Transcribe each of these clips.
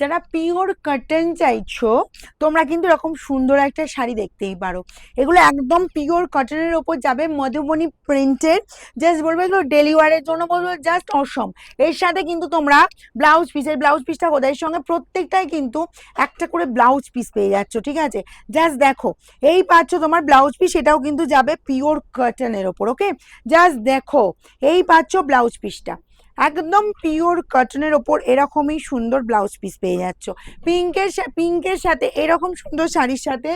যারা pure cotton চাইছো, তোমরা কিন্তু এরকম সুন্দর একটা শাড়ি দেখতেই পারো। এগুলো একদম পিওর কটনের ওপর যাবে, মধুবনী প্রিন্টের জাস্ট বলবে এগুলো ডেলিভারের জন্য বলব জাস্ট অসম এর সাথে কিন্তু তোমরা ব্লাউজ পিস এর ব্লাউজ পিসটা এর সঙ্গে প্রত্যেকটাই কিন্তু একটা করে ব্লাউজ পিস পেয়ে যাচ্ছ, ঠিক আছে? জাস্ট দেখো, এই পাচ্ছ তোমার ব্লাউজ পিস এটাও কিন্তু যাবে পিওর কটনের ওপর ওকে জাস্ট দেখো, এই পাচ্ছ ব্লাউজ পিসটা একদম পিওর কটনের ওপর এরকমই সুন্দর ব্লাউজ পিস পেয়ে যাচ্ছ। পিঙ্কের পিঙ্কের সাথে এরকম সুন্দর শাড়ির সাথে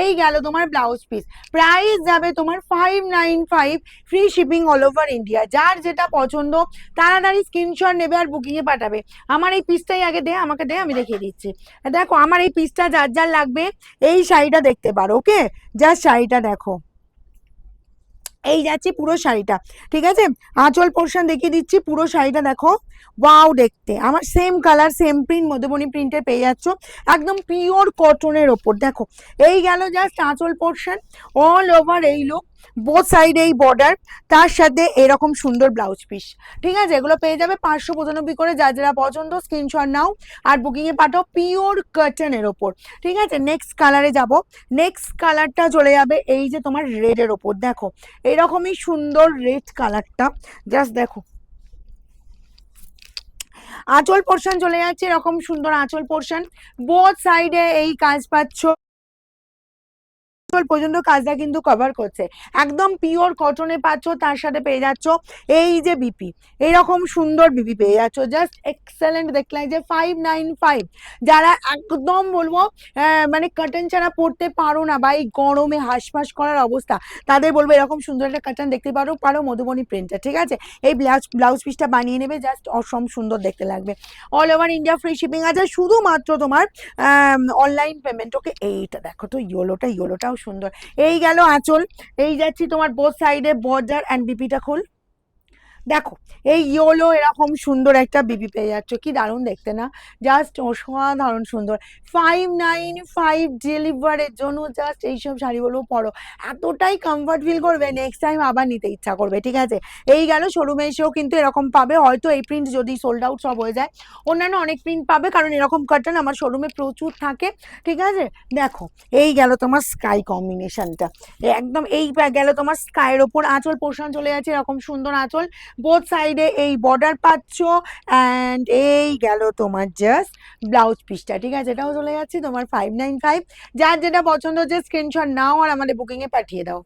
এই গেল তোমার ব্লাউজ পিস প্রাইস যাবে তোমার five nine five free shipping all over India যার যেটা পছন্দ, তাড়াতাড়ি স্ক্রিনশট নেবে আর বুকিংয়ে পাঠাবে। আমার এই পিসটাই আগে দে, আমাকে দে, আমি দেখিয়ে দিচ্ছি। দেখো, আমার এই পিসটা যার যার লাগবে, এই শাড়িটা দেখতে পারো ওকে যার শাড়িটা দেখো। এই যাচ্ছে পুরো শাড়িটা, ঠিক আছে? আঁচল পোর্শন দেখিয়ে দিচ্ছি, পুরো শাড়িটা দেখো। ওয়াও দেখতে। আমার same colour same print Madhubani প্রিন্টের পেয়ে যাচ্ছ। একদম পিওর কটনের ওপর। দেখো, এই গেল জাস্ট আঁচল পোর্শন অল ওভার এই লুক বোথ সাইড এই বর্ডার তার সাথে এরকম সুন্দর ব্লাউজ পিস ঠিক আছে? এগুলো পেয়ে যাবে পাঁচশো পঁচানব্বই করে যা যারা পছন্দ স্ক্রিনশট নাও আর বুকিংয়ে পাঠাও পিওর কটনের ওপর। ঠিক আছে? নেক্সট কালারে যাব। নেক্সট কালারটা চলে যাবে এই যে তোমার রেডের ওপর। দেখো, এরকমই সুন্দর রেড কালারটা জাস্ট দেখো। আঁচল পোর্শন চলে যাচ্ছে, এরকম সুন্দর আঁচল পোর্শন বোথ সাইডে এই কাজ পাচ্ছ। আঁচল পর্যন্ত কাজটা কিন্তু কভার করছে। একদম পিওর কটনে পাচ্ছ, তার সাথে পেয়ে যাচ্ছ এই যে বিপি এরকম সুন্দর বিপি পেয়ে যাচ্ছ। জাস্ট এক্সেলেন্ট দেখলাম যে ফাইভ নাইন ফাইভ যারা একদম বলব মানে কাটন ছাড়া পড়তে পারো না বা এই গরমে হাঁসফাঁস করার অবস্থা, তাদের বলব এরকম সুন্দর একটা কাটন দেখতে পারো পারো মধুবনী প্রিন্টার ঠিক আছে? এই ব্লাউজ ব্লাউজ পিসটা বানিয়ে নেবে জাস্ট অসম সুন্দর দেখতে লাগবে। All over India free shipping আছে, শুধুমাত্র তোমার অনলাইন পেমেন্ট ওকে, এইটা দেখো তো ইয়োলোটা ইয়োলোটাও সুন্দর। এই গেল আঁচল। এই যাচ্ছি তোমার বোথ সাইডে বর্ডার অ্যান্ড বিপিটা খুল। দেখো, এই ইয়োলো এরকম সুন্দর একটা বিবি পেয়ে যাচ্ছ, কি দারুণ দেখতে না? জাস্ট অসাধারণ সুন্দর। ফাইভ নাইন ফাইভ ডেলিভারের জন্য জাস্ট এইসব শাড়িগুলো পরো। এতটাই কমফর্ট ফিল করবে নেক্সট টাইম আবার নিতে ইচ্ছা করবে, ঠিক আছে? এই গেল শোরুমে এসেও কিন্তু এরকম পাবে, হয়তো এই প্রিন্ট যদি সোল্ড আউট সব হয়ে যায়। অন্যান্য অনেক প্রিন্ট পাবে, কারণ এরকম কার্টন আমার শোরুমে প্রচুর থাকে, ঠিক আছে? দেখো, এই গেল তোমার স্কাই কম্বিনেশনটা একদম এই গেল তোমার স্কাইয়ের ওপর আঁচল, পোষণ চলে যাচ্ছে, এরকম সুন্দর আঁচল। বোথ সাইডে এই বর্ডার পাচ্ছ অ্যান্ড এই গেল তোমার জাস্ট ব্লাউজ পিসটা ঠিক আছে? এটাও চলে যাচ্ছে তোমার ফাইভ নাইন ফাইভ যার যেটা পছন্দ হচ্ছে স্ক্রিনশট নাও আর আমাদের বুকিংয়ে পাঠিয়ে দাও।